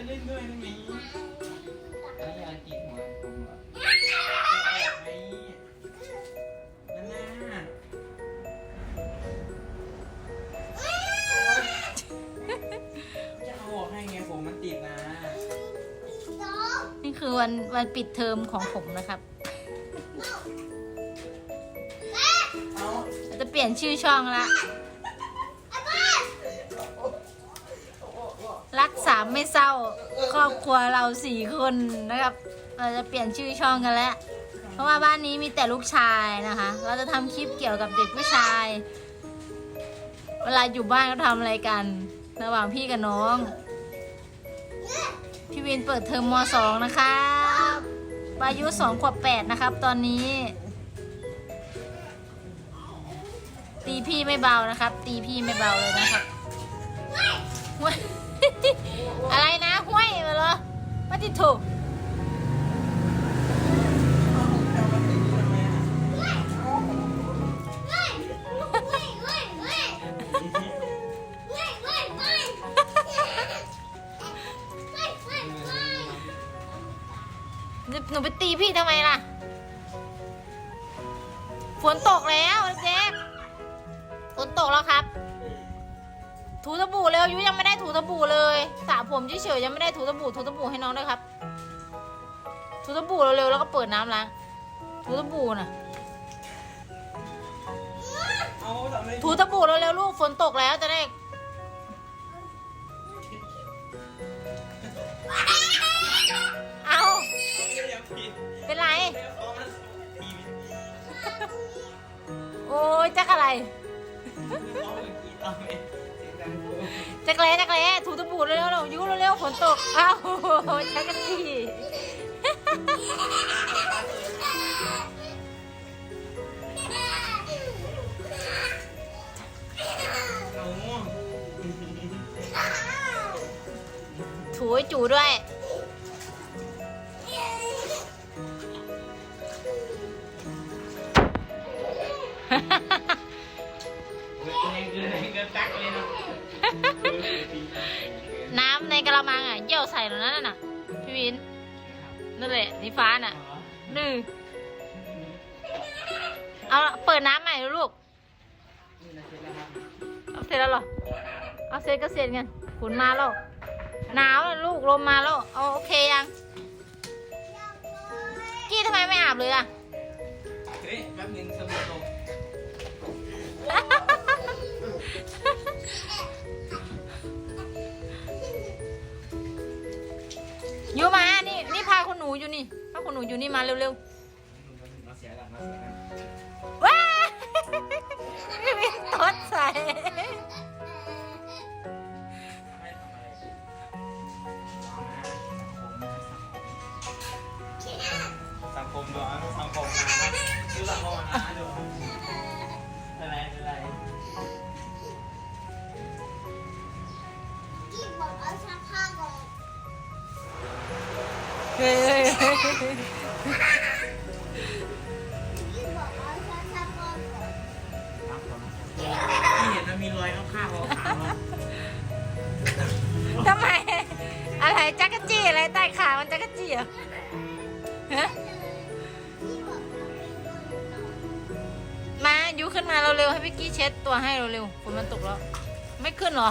จะเล่นด้วยได้ไหมไม่อยากกินหัวผมเหรอนั่นน่ะจะเอาออกให้ไงผมมันติดนะนี่คือวันวันปิดเทอมของผมนะครับเอาเราจะเปลี่ยนชื่อช่องละามไม่เศร้าครอบครัวเราสี่คนนะครับ เราจะเปลี่ยนชื่อช่องกันแล้ว เพราะว่าบ้านนี้มีแต่ลูกชายนะคะ เราจะทำคลิปเกี่ยวกับเด็กผู้ชาย เวลาอยู่บ้านก็ทำอะไรกัน ระหว่างพี่กับน้อง พี่วินเปิดเทอมมสองนะครับอายุสองขวบแปดนะครับ ตอนนี้ ตีพี่ไม่เบานะครับ ตีพี่ไม่เบาเลยนะครับห้วย อะไรนะห้วยมาเหรอ มาติดถูกหนูไปตีพี่ทำไมล่ะ ฝนตกแล้วเจ๊ฝนตกแล้วครับ ถูสบู่เร็วยุยังไม่ได้ถูสบู่เลยสระผมเฉยๆยังไม่ได้ถูสบู่ถูสบู่ให้น้องด้วยครับ ถูสบู่เร็วๆแล้วก็เปิดน้ำล้างถูสบู่น่ะ เอาทำไมถูสบู่เร็วๆลูกฝนตกแล้วจะได้เอาเดี๋ยวผิดเป็นไร เดี๋ยวเขามาทีโอ้ยจักอะไร เขาเมื่อกี้เอามเสียง ดักูจักเละจักเละถูสบู่เร็วๆเร็วยุเร็วๆฝนตกอ้าวจักรจี้เอาง่ถูจูด้วยเเยี่ยวใส่แล้วนั่นน่ะพี่วินนั่นแหละสีฟ้าน่ะดื้อเอาละเปิดน้ำใหม่ลูกเอาเสร็จแล้วเหรอเอาเสร็จก็เสร็จกันฝนมาแล้วหนาวแล้วลูกลมมาแล้วเอาโอเคยังกี้ทำไมไม่อาบเลยอะเฮ้ยแป๊บนึงสมุดตก ยู่มา นี่ นี่พาคุณหนูอยู่นี่พาคุณหนูอยู่นี่มาเร็วๆ เฮ้ยที่เห็นมันมีรอยข้าวข้าวขาวทำไม อะไรจักรจี้อะไรใต้ขามันจักรจี้เหรอฮะมายูขึ้นมาเร็วๆให้พี่กี้เช็ดตัวให้เร็วๆฝนมันตกแล้ว ไม่ขึ้นเหรอ